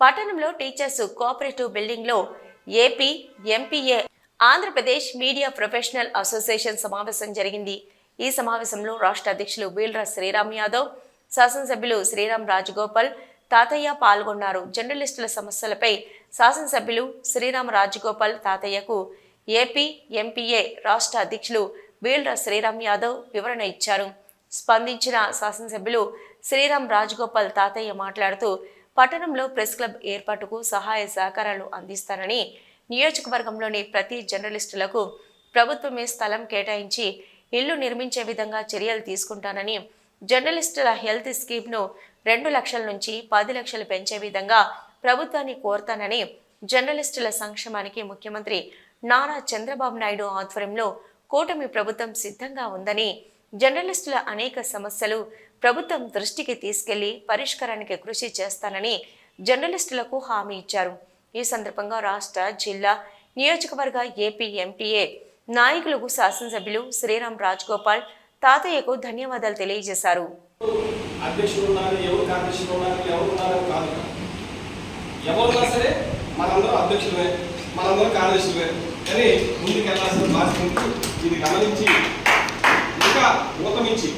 పట్టణంలో teachers cooperative బిల్డింగ్లో AP MPA Andhra Pradesh media professional association సమావేశం జరిగింది. ఈ సమావేశంలో రాష్ట్ర అధ్యక్షులు వీల్రా శ్రీరామ్ యాదవ్ శాసనసభ్యులు శ్రీరామ్ రాజగోపాల్ తాతయ్య పాల్గొన్నారు. జర్నలిస్టుల సమస్యలపై శాసనసభ్యులు శ్రీరామ్ రాజగోపాల్ తాతయ్యకు ఏపీ ఎంపీఏ రాష్ట్ర అధ్యక్షులు వీల్రా శ్రీరామ్ యాదవ్ వివరణ ఇచ్చారు. స్పందించిన శాసనసభ్యులు శ్రీరామ్ రాజగోపాల్ తాతయ్య మాట్లాడుతూ పట్టణంలో ప్రెస్ క్లబ్ ఏర్పాటుకు సహాయ సహకారాలు అందిస్తానని నియోజకవర్గంలోని ప్రతి జర్నలిస్టులకు ప్రభుత్వమే స్థలం కేటాయించి ఇల్లు నిర్మించే విధంగా చర్యలు తీసుకుంటానని జర్నలిస్టుల హెల్త్ స్కీమ్ను రెండు లక్షల నుంచి పది లక్షలు పెంచే విధంగా ప్రభుత్వాన్ని కోరతానని జర్నలిస్టుల సంక్షేమానికి ముఖ్యమంత్రి నారా చంద్రబాబు నాయుడు ఆధ్వర్యంలో కూటమి ప్రభుత్వం సిద్ధంగా ఉందని జర్నలిస్టుల అనేక సమస్యలు ప్రభుత్వం దృష్టికి తీసుకెళ్ళి పరిష్కారానికి కృషి చేస్తానని జర్నలిస్టులకు హామీ ఇచ్చారు. ఈ సందర్భంగా రాష్ట్ర జిల్లా నియోజకవర్గ ఏపీ ఎంపీఏ నాయకులకు శాసనసభ్యులు శ్రీరామ్ రాజగోపాల్ తాతయ్యకు ధన్యవాదాలు తెలియజేశారు. ఎవరున్నా సరే మనందరం అధ్యక్షులే మనందరం కార్యదర్శులే కానీ బాధ్యత ఇది గమనించి ఇంకా ఊతమించి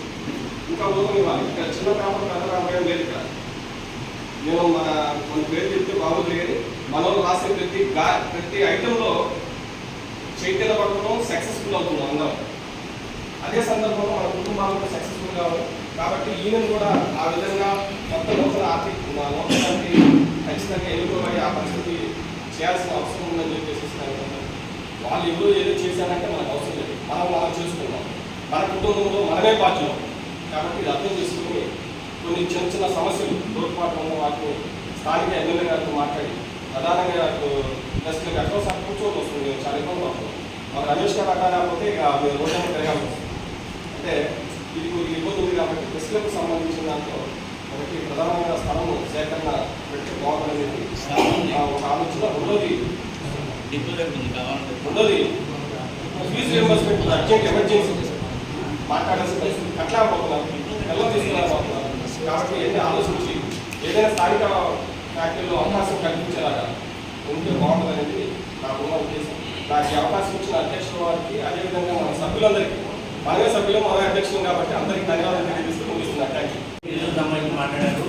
ఇంకా ఊతం ఇవ్వాలి ఇక్కడ చిన్న గ్రామం పెద్ద గ్రామం ఏం లేదు ఇక్కడ. నేను మన మన పేరు చెప్తే బాగుంది కానీ మనం రాసే ప్రతి గా ప్రతి ఐటెంలో చైతన్య పడడం సక్సెస్ఫుల్ అవుతున్నాం అందరం. అదే సందర్భంలో మన కుటుంబాలకు సక్సెస్ఫుల్ కావాలి. కాబట్టి ఈయన కూడా ఆ విధంగా కొత్త నూతన ఆర్థిక నూతనానికి ఖచ్చితంగా ఎన్నుకోబడి ఆ పరిస్థితి చేయాల్సిన అవసరం ఉందని చెప్పేసి నేను వాళ్ళు ఎవరు ఏదో చేశారంటే మనకు అవసరం లేదు. మనం మనం చేసుకున్నాం మన కుటుంబంలో మనమే బాధ్యులం. కాబట్టి ఇది అర్థం చేసుకుని కొన్ని చిన్న చిన్న సమస్యలు తోడ్పాటు ఉన్న వాటిని స్థానిక ఎమ్మెల్యే గారితో మాట్లాడి ప్రధానంగా నాకు జస్ట్ ఎక్కడో సార్ కూర్చోవడం వస్తుంది నేను చాలా ఇబ్బంది పడుతున్నాను. మన రమేష్ గారు అట్లా లేకపోతే ఇక మీరు రోజంతా తిరగాల్సి వస్తుంది. అంటే ఇది కొద్దిగా ఇబ్బంది ఉంది కాబట్టి ప్రశ్నలకు సంబంధించిన దాంట్లో ఒకటి ప్రధానంగా స్థలం సేకరణ పెడితే బాగుంటుంది. ఆ ఒక ఆలోచన రెండోది. రెండోది ఫీజు రియంబర్స్మెంట్ అర్జెంట్ ఎమర్జెన్సీ. మాట్లాడాల్సిన పరిస్థితి అట్లా ఎలా తీసుకురాబోతున్నారు కాబట్టి ఏంటి ఆలోచించి ఏదైనా స్థానిక ఫ్యాక్టరీలో అవకాశం కల్పించేలాగా ఉంటే బాగుంటుందనేది నాకున్న ఉద్దేశం. నాకు ఈ అవకాశం ఇచ్చిన అధ్యక్షుల వారికి అదేవిధంగా మన సభ్యులందరికీ మనమే సభ్యులు మనమే అధ్యక్షులు కాబట్టి అందరికీ ధన్యవాదాలు తెలియజేస్తూ ముగిస్తున్నారు థ్యాంక్ యూ సంబంధించి మాట్లాడారు.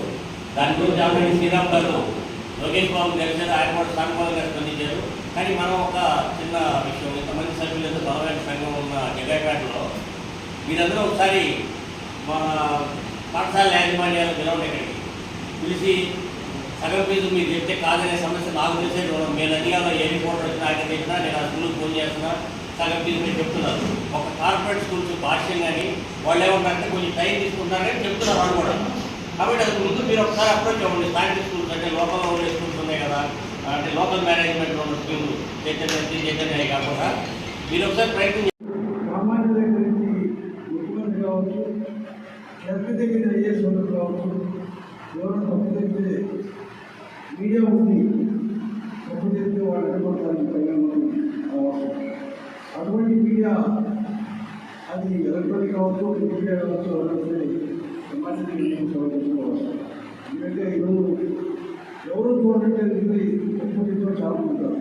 దాని గురించి ఆల్రెడీ శ్రీరామ్ గారు లోకేష్ బాబు తెలిసారు ఆయన కూడా సానుకూలంగా స్పందించారు. కానీ మనం ఒక చిన్న విషయం ఇంతమంది సభ్యులతో గవర్నమెంట్ సంఘం ఉన్న జగైపేటలో మీరందరూ ఒకసారి మా పాఠశాల యాజమాన్యాలు పిలవండి. ఇక్కడికి పిలిచి సగం ఫీజు మీరు చెప్తే కాదనే సమస్య నాకు తెలిసే మేము అడిగాను ఏమి రిపోర్ట్ వచ్చినా ఆయన చెప్పినా నేను ఆ స్కూల్కి ఫోన్ చేస్తున్నా సగం ఫీజు మీరు చెప్తున్నారు. ఒక కార్పొరేట్ స్కూల్స్ భాష్యం కానీ వాళ్ళు ఏమంటారంటే కొంచెం టైం తీసుకుంటారని చెప్తున్నారు వాళ్ళు కూడా. కాబట్టి అది ముందు మీరు ఒకసారి అప్రోచ్ అవ్వండి. స్థానిక స్కూల్స్ అంటే లోకల్లో ఉండే స్కూల్స్ ఉన్నాయి కదా అంటే లోకల్ మేనేజ్మెంట్ ఉన్న స్కూళ్ళు చైతన్య చైతన్య కాకుండా మీరు ఒకసారి ప్రయత్నం సామాన్యుల దగ్గర నుంచి ముఖ్యమంత్రి కావచ్చు హెల్త్ దగ్గర ఐఏఎస్ ఉండదు కావచ్చు ఎవరైనా తప్పు చెప్తే మీడియా ఉంది. తప్పు చెప్తే వాళ్ళు అడ్డుపడడానికి ప్రయాణం అవసరం అటువంటి మీడియా అది ఎలక్ట్రానిక్ కావచ్చు మీడియా కావచ్చు ఎవరైతే సమాజానికి ఎందుకంటే ఈరోజు ఎవరు చూడంటే తప్పు చెప్తే చాలా ఉంటారు